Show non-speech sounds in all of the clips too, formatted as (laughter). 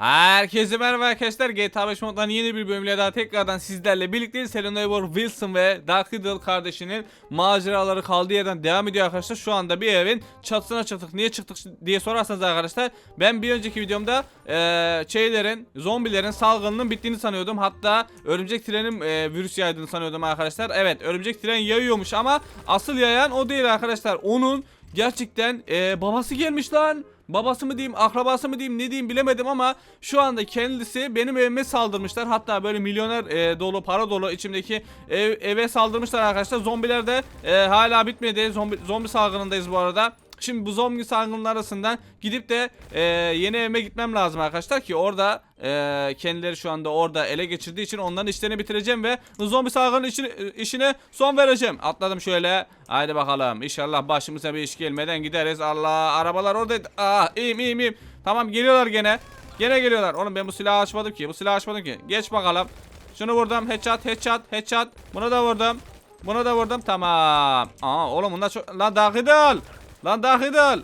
Herkese merhaba arkadaşlar. GTA 5 moddan yeni bir bölümle daha tekrardan sizlerle birlikteyiz. Selena Eivor Wilson ve Dark Riddle kardeşinin maceraları kaldığı yerden devam ediyor arkadaşlar. Şu anda bir evin çatısına çıktık. Niye çıktık diye sorarsanız arkadaşlar ben bir önceki videomda eee şeylerin, zombilerin salgınının bittiğini sanıyordum. Hatta örümcek trenin eee, virüs yaydığını sanıyordum arkadaşlar. Evet, örümcek tren yayıyormuş ama asıl yayan o değil arkadaşlar. Onun gerçekten eee, babası gelmiş lan. Babası mı diyeyim, akrabası mı diyeyim, ne diyeyim bilemedim ama şu anda kendisi benim evime saldırmışlar. Hatta böyle milyoner e, dolu, para dolu içimdeki ev, eve saldırmışlar arkadaşlar. Zombiler de e, hala bitmedi. Zombi, zombi salgınındayız bu arada. Şimdi bu zombi salgının arasından gidip de e, yeni evime gitmem lazım arkadaşlar ki orada e, kendileri şu anda orada ele geçirdiği için onların işlerini bitireceğim ve zombi salgının işini, işine son vereceğim. Atladım şöyle. Haydi bakalım. İnşallah başımıza bir iş gelmeden gideriz. Allah arabalar orada. Ah iyiyim iyiyim iyiyim. Tamam geliyorlar gene. Gene geliyorlar. Oğlum ben bu silahı açmadım ki. Bu silahı açmadım ki. Geç bakalım. Şunu vurdum. Headshot headshot headshot. Bunu da vurdum. Bunu da vurdum. Tamam. Aa oğlum bunlar çok... Lan dahidal. Lan dahidal.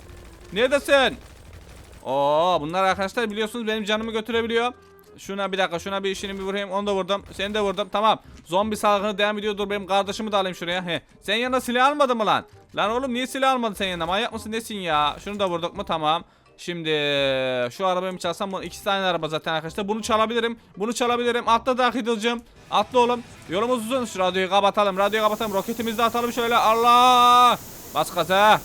Neredesin? Oo bunlar arkadaşlar biliyorsunuz benim canımı götürebiliyor. Şuna bir dakika şuna bir işini bir vurayım onu da vurdum. Seni de vurdum tamam. Zombi salgını devam ediyor dur benim kardeşimi de alayım şuraya. He. Sen yanına silah almadın mı lan? Lan oğlum niye silah almadın sen yanına manyak mısın nesin ya? Şunu da vurduk mu tamam. Şimdi şu arabayı mı çalsam bunu ikisi tane araba zaten arkadaşlar. Bunu çalabilirim. Bunu çalabilirim. Atla da Hidil'cim. Atla oğlum. Yolumuz uzun. Şu radyoyu kapatalım. Radyoyu kapatalım. Roketimizi de atalım şöyle. Allah! Bas gaza.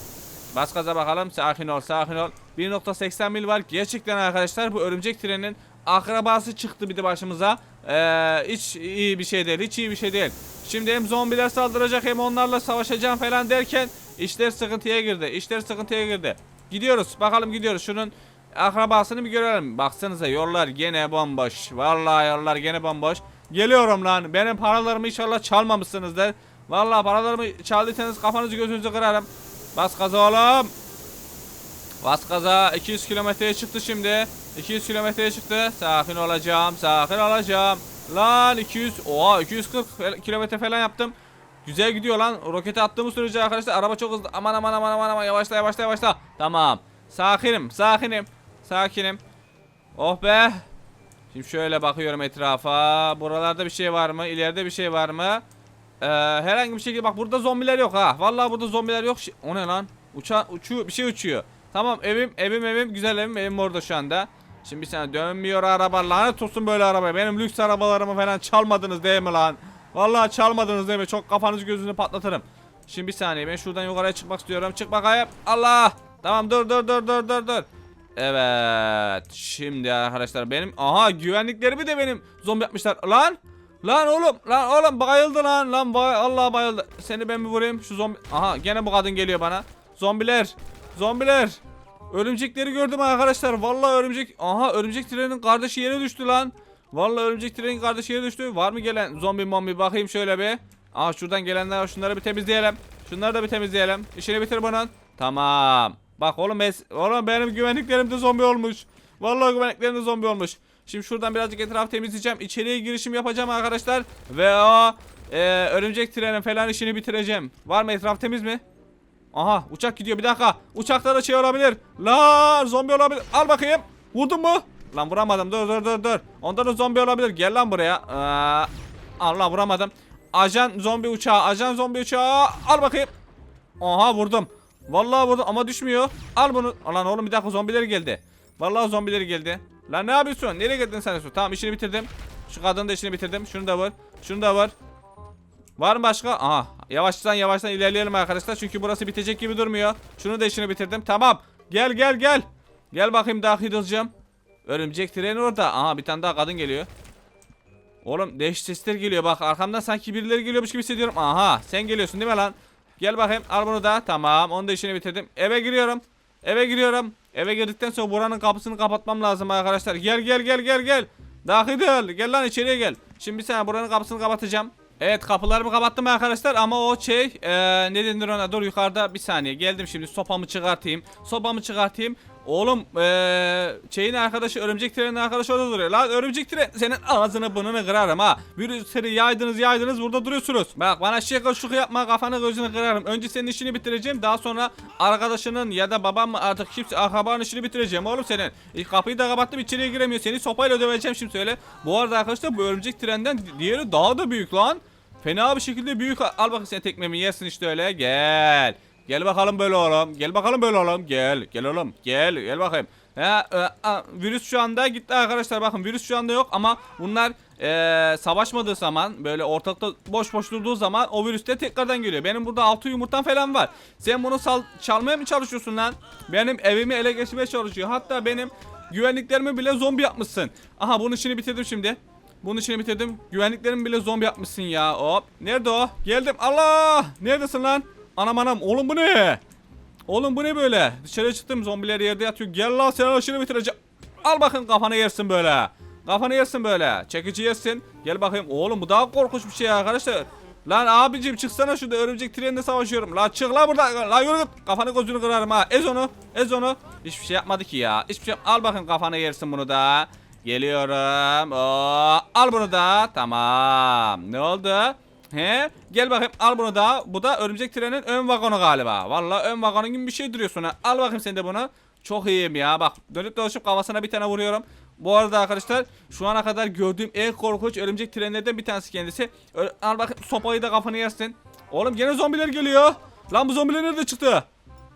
Bas bakalım. Sakin ol, sakin ol. 1.80 mil var. Gerçekten arkadaşlar bu örümcek trenin akrabası çıktı bir de başımıza. Ee, hiç iyi bir şey değil. Hiç iyi bir şey değil. Şimdi hem zombiler saldıracak hem onlarla savaşacağım falan derken işler sıkıntıya girdi. İşler sıkıntıya girdi. Gidiyoruz. Bakalım gidiyoruz. Şunun akrabasını bir görelim. Baksanıza yollar gene bomboş. Vallahi yollar gene bomboş. Geliyorum lan. Benim paralarımı inşallah çalmamışsınızdır. Vallahi paralarımı çaldıysanız kafanızı gözünüzü kırarım. Bas gaza oğlum. Bas gaza 200 kilometreye çıktı şimdi. 200 kilometreye çıktı. Sakin olacağım. Sakin olacağım. Lan 200. Oha 240 fel- kilometre falan yaptım. Güzel gidiyor lan. Roketi attığımız sürece arkadaşlar araba çok hızlı. Aman aman aman aman aman yavaşla yavaşla yavaşla. Tamam. Sakinim sakinim. Sakinim. Oh be. Şimdi şöyle bakıyorum etrafa. Buralarda bir şey var mı? İleride bir şey var mı? Ee, herhangi bir şekilde bak burada zombiler yok ha. Vallahi burada zombiler yok. O ne lan? Uça uçuyor bir şey uçuyor. Tamam evim evim evim güzel evim evim orada şu anda. Şimdi bir sene dönmüyor araba lanet olsun böyle arabaya. Benim lüks arabalarımı falan çalmadınız değil mi lan? Vallahi çalmadınız değil mi? Çok kafanızı gözünü patlatırım. Şimdi bir saniye ben şuradan yukarıya çıkmak istiyorum. Çık bakayım. Allah. Tamam dur dur dur dur dur dur. Evet. Şimdi arkadaşlar benim aha güvenliklerimi de benim zombi yapmışlar. Lan Lan oğlum, lan oğlum bayıldı lan. Lan bay Allah bayıldı. Seni ben bir vurayım şu zombi. Aha gene bu kadın geliyor bana. Zombiler. Zombiler. Örümcekleri gördüm arkadaşlar. Vallahi örümcek. Aha örümcek trenin kardeşi yere düştü lan. Vallahi örümcek trenin kardeşi yere düştü. Var mı gelen zombi mombi bakayım şöyle bir. Aha şuradan gelenler. Şunları bir temizleyelim. Şunları da bir temizleyelim. İşini bitir bunun. Tamam. Bak oğlum, oğlum benim güvenliklerim de zombi olmuş. Vallahi güvenliklerim de zombi olmuş. Şimdi şuradan birazcık etrafı temizleyeceğim. İçeriye girişim yapacağım arkadaşlar. Ve o e, örümcek trenin falan işini bitireceğim. Var mı etraf temiz mi? Aha uçak gidiyor bir dakika. Uçakta da şey olabilir. Lan zombi olabilir. Al bakayım. Vurdun mu? Lan vuramadım. Dur dur dur dur. Onda da zombi olabilir. Gel lan buraya. Aa, Allah vuramadım. Ajan zombi uçağı. Ajan zombi uçağı. Al bakayım. Aha vurdum. Vallahi vurdum ama düşmüyor. Al bunu. Lan oğlum bir dakika zombiler geldi. Vallahi zombiler geldi. Lan ne yapıyorsun? Nereye geldin sen? Su? Tamam işini bitirdim. Şu kadının da işini bitirdim. Şunu da vur. Şunu da vur. Var mı başka? Aha. Yavaştan yavaştan ilerleyelim arkadaşlar. Çünkü burası bitecek gibi durmuyor. Şunu da işini bitirdim. Tamam. Gel gel gel. Gel bakayım daha hidilcim. Örümcek treni orada. Aha bir tane daha kadın geliyor. Oğlum değişik sesler geliyor. Bak arkamdan sanki birileri geliyormuş gibi hissediyorum. Aha sen geliyorsun değil mi lan? Gel bakayım al bunu da. Tamam onu da işini bitirdim. Eve giriyorum. Eve giriyorum. Eve girdikten sonra buranın kapısını kapatmam lazım arkadaşlar. Gel gel gel gel gel. Dahil gel lan içeriye gel. Şimdi bir saniye buranın kapısını kapatacağım. Evet kapılarımı kapattım arkadaşlar ama o şey eee ne denir ona dur yukarıda bir saniye geldim şimdi sopamı çıkartayım sopamı çıkartayım Oğlum eee şeyin arkadaşı örümcek trenin arkadaşı orada duruyor. Lan örümcek tren senin ağzını burnunu kırarım ha. Virüsleri yaydınız yaydınız burada duruyorsunuz. Bak bana şaka şuku yapma kafanı gözünü kırarım. Önce senin işini bitireceğim daha sonra arkadaşının ya da babam mı artık kimse akrabanın işini bitireceğim oğlum senin. E, kapıyı da kapattım içeriye giremiyor. Seni sopayla döveceğim şimdi söyle. Bu arada arkadaşlar bu örümcek trenden diğeri daha da büyük lan. Fena bir şekilde büyük. Al bakayım sen tekmemi yersin işte öyle. Gel. Gel bakalım böyle oğlum. Gel bakalım böyle oğlum. Gel. Gel oğlum. Gel. Gel bakayım. Ha, e, virüs şu anda gitti arkadaşlar bakın virüs şu anda yok ama bunlar e, savaşmadığı zaman böyle ortalıkta boş boş durduğu zaman o virüs de tekrardan geliyor. Benim burada altı yumurtam falan var. Sen bunu sal, çalmaya mı çalışıyorsun lan? Benim evimi ele geçirmeye çalışıyor. Hatta benim güvenliklerimi bile zombi yapmışsın. Aha bunun işini bitirdim şimdi. Bunun işini bitirdim. Güvenliklerimi bile zombi yapmışsın ya. Hop. Nerede o? Geldim. Allah! Neredesin lan? Anam anam. Oğlum bu ne? Oğlum bu ne böyle? Dışarı çıktım zombiler yerde yatıyor. Gel lan sen işini bitireceğim. Al bakın kafanı yersin böyle. Kafanı yersin böyle. Çekici yersin. Gel bakayım. Oğlum bu daha korkunç bir şey arkadaşlar. Lan abicim çıksana şurada örümcek treninde savaşıyorum. La çık la burada. La yürü. Kafanı gözünü kırarım ha. Ez onu. Ez onu. Hiçbir şey yapmadı ki ya. Hiçbir şey Al bakın kafanı yersin bunu da. Geliyorum. Oo, al bunu da. Tamam. Ne oldu? He? Gel bakayım al bunu da. Bu da örümcek trenin ön vagonu galiba. Vallahi ön vagonun gibi bir şey duruyorsun ha. Al bakayım sen de bunu. Çok iyiyim ya. Bak dönüp dolaşıp kafasına bir tane vuruyorum. Bu arada arkadaşlar şu ana kadar gördüğüm en korkunç örümcek trenlerden bir tanesi kendisi. Ö- al bakayım sopayı da kafanı yersin. Oğlum gene zombiler geliyor. Lan bu zombiler nerede çıktı?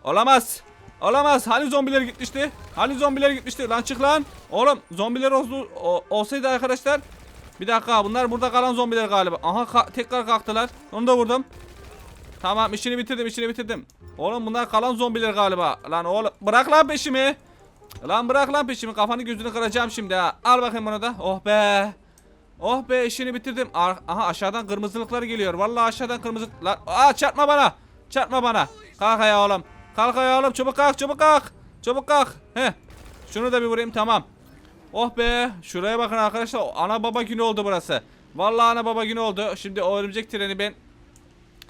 Olamaz. Olamaz. Hani zombiler gitmişti? Hani zombiler gitmişti? Lan çık lan. Oğlum zombiler olsaydı arkadaşlar. Bir dakika bunlar burada kalan zombiler galiba. Aha ka- tekrar kalktılar. Onu da vurdum. Tamam işini bitirdim işini bitirdim. Oğlum bunlar kalan zombiler galiba. Lan oğlum bırak lan peşimi. Lan bırak lan peşimi kafanı gözünü kıracağım şimdi ha. Al bakayım bunu da. Oh be. Oh be işini bitirdim. Aha aşağıdan kırmızılıklar geliyor. Vallahi aşağıdan kırmızı... Lan aa çarpma bana. Çarpma bana. Kalk ayağa oğlum. Kalk ayağa oğlum çabuk kalk çabuk kalk. Çabuk kalk. Heh. Şunu da bir vurayım tamam. Oh be. Şuraya bakın arkadaşlar. Ana baba günü oldu burası. Vallahi ana baba günü oldu. Şimdi o örümcek treni ben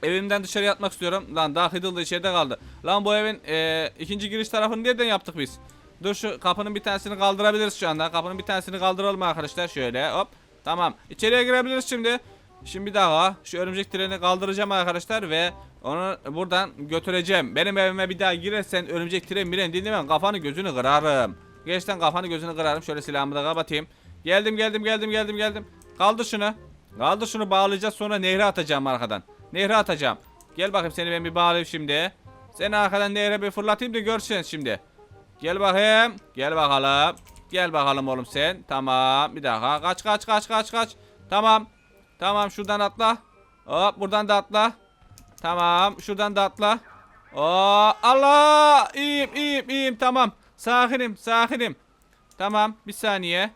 evimden dışarı atmak istiyorum. Lan daha Hıdıl da içeride kaldı. Lan bu evin e, ikinci giriş tarafını nereden yaptık biz? Dur şu kapının bir tanesini kaldırabiliriz şu anda. Kapının bir tanesini kaldıralım arkadaşlar şöyle. Hop. Tamam. İçeriye girebiliriz şimdi. Şimdi daha şu örümcek treni kaldıracağım arkadaşlar ve onu buradan götüreceğim. Benim evime bir daha girersen örümcek tren miren dinlemem kafanı gözünü kırarım. Gerçekten kafanı gözünü kırarım. Şöyle silahımı da kapatayım. Geldim geldim geldim geldim geldim. Kaldır şunu. Kaldır şunu bağlayacağız sonra nehre atacağım arkadan. Nehre atacağım. Gel bakayım seni ben bir bağlayayım şimdi. Seni arkadan nehre bir fırlatayım da görsen şimdi. Gel bakayım. Gel bakalım. Gel bakalım oğlum sen. Tamam. Bir dakika. Kaç kaç kaç kaç kaç. Tamam. Tamam şuradan atla. Hop buradan da atla. Tamam. Şuradan da atla. Oo, Allah! İyiyim, iyiyim, iyiyim. Tamam. Sakinim, sakinim. Tamam. Bir saniye.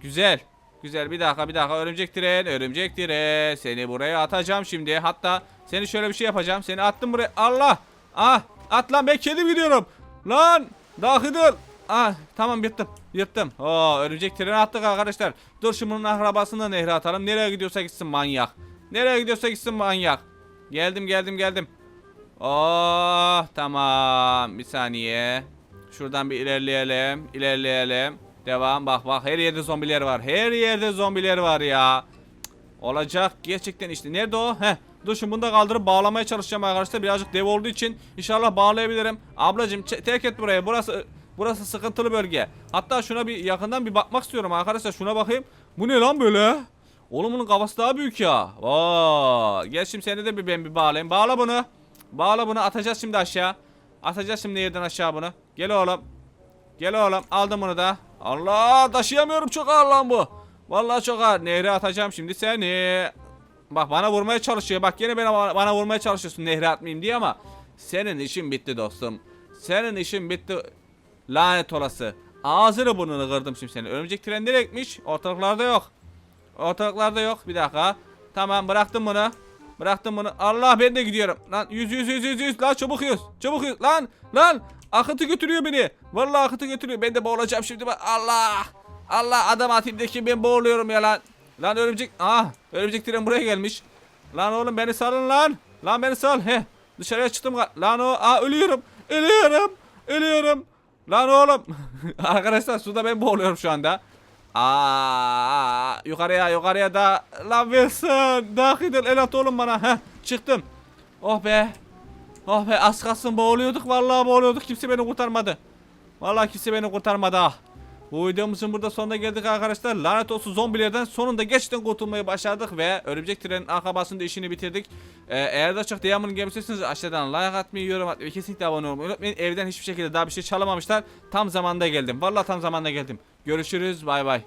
Güzel. Güzel. Bir dakika, bir dakika. Örümcek tren, örümcek tren. Seni buraya atacağım şimdi. Hatta seni şöyle bir şey yapacağım. Seni attım buraya. Allah! Ah! At lan ben kendim gidiyorum. Lan! Dahidil. Ah tamam yırttım. Yırttım. Oo örümcek treni attık arkadaşlar. Dur şimdi bunun akrabasını da nehre atalım. Nereye gidiyorsa gitsin manyak. Nereye gidiyorsa gitsin manyak. Geldim geldim geldim. Oh tamam. Bir saniye. Şuradan bir ilerleyelim. ilerleyelim. Devam bak bak her yerde zombiler var. Her yerde zombiler var ya. Olacak gerçekten işte. Nerede o? Heh. Dur şimdi bunu da kaldırıp bağlamaya çalışacağım arkadaşlar. Birazcık dev olduğu için inşallah bağlayabilirim. Ablacım terk et buraya. Burası burası sıkıntılı bölge. Hatta şuna bir yakından bir bakmak istiyorum arkadaşlar. Şuna bakayım. Bu ne lan böyle? Oğlum bunun kafası daha büyük ya. Vaa. Gel şimdi seni de bir ben bir bağlayayım. Bağla bunu. Bağla bunu atacağız şimdi aşağı. Atacağız şimdi yerden aşağı bunu. Gel oğlum. Gel oğlum aldım bunu da. Allah taşıyamıyorum çok ağır lan bu. Vallahi çok ağır. Nehre atacağım şimdi seni. Bak bana vurmaya çalışıyor. Bak yine bana, bana vurmaya çalışıyorsun nehre atmayayım diye ama senin işin bitti dostum. Senin işin bitti. Lanet olası. Ağzını burnunu kırdım şimdi seni. Örümcek tren nereye gitmiş? Ortalıklarda yok. Ortalıklarda yok. Bir dakika. Tamam bıraktım bunu. Bıraktım bunu. Allah ben de gidiyorum. Lan yüz yüz yüz yüz yüz. Lan çabuk yüz. Çabuk yüz. Lan lan. Akıntı götürüyor beni. Vallahi akıntı götürüyor. Ben de boğulacağım şimdi. Allah. Allah adam atayım de ki ben boğuluyorum ya lan. Lan örümcek. Ah örümcek tren buraya gelmiş. Lan oğlum beni salın lan. Lan beni sal. He. Dışarıya çıktım. Lan o. Aa ölüyorum. Ölüyorum. Ölüyorum. Lan oğlum. (laughs) Arkadaşlar suda ben boğuluyorum şu anda. Aa, yukarıya yukarıya da. Lan Wilson. Dakidil el at oğlum bana. Heh, çıktım. Oh be. Oh be az kalsın boğuluyorduk. Vallahi boğuluyorduk. Kimse beni kurtarmadı. Vallahi kimse beni kurtarmadı ha. Bu videomuzun burada sonuna geldik arkadaşlar. Lanet olsun zombilerden sonunda gerçekten kurtulmayı başardık ve örümcek trenin akabasında işini bitirdik. Ee, eğer de çok devamını gelmişsiniz aşağıdan like atmayı, yorum atmayı kesinlikle abone olmayı unutmayın. Evden hiçbir şekilde daha bir şey çalamamışlar. Tam zamanda geldim. Vallahi tam zamanda geldim. Görüşürüz. Bay bay.